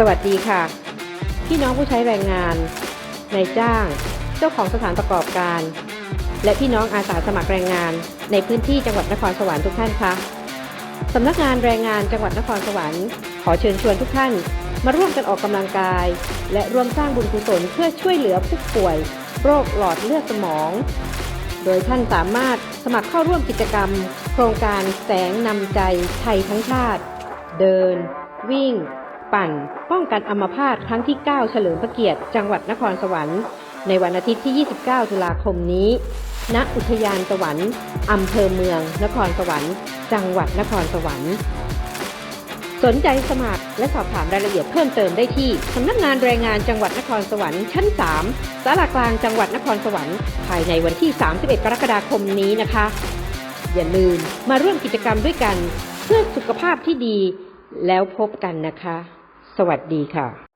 สวัสดีค่ะ พี่น้องผู้ใช้แรงงานนายจ้าง เจ้าของสถานประกอบการ และพี่น้องอาสาสมัครแรงงาน ในพื้นที่จังหวัดนครสวรรค์ทุกท่านคะสำนักงานแรงงานจังหวัดนครสวรรค์ ขอเชิญชวนทุกท่าน มาร่วมกันออกกำลังกาย และร่วมสร้างบุญกุศลเพื่อช่วยเหลือผู้ป่วย โรคหลอดเลือดสมอง โดยท่านสามารถสมัครเข้าร่วมกิจกรรม โครงการแสงนำใจไทยทั้งชาติ เดิน วิ่ง ปั่น ป้องกันอัมพาตครั้งที่ 9 เฉลิมพระเกียรติจังหวัดนครสวรรค์ ในวันอาทิตย์ที่ 29 ตุลาคมนี้ ณ อุทยานสวรรค์อำเภอเมือง นครสวรรค์ จังหวัดนครสวรรค์ สนใจสมัครและสอบถามรายละเอียดเพิ่มเติมได้ที่สำนักงานแรงงานจังหวัดนครสวรรค์ชั้น 3สารากลางจังหวัดนครสวรรค์ ภายในวันที่ 31 กรกฎาคมนี้นะคะ อย่าลืมมาร่วมกิจกรรมด้วยกัน เพื่อสุขภาพที่ดีแล้วพบกันนะคะ สวัสดีค่ะ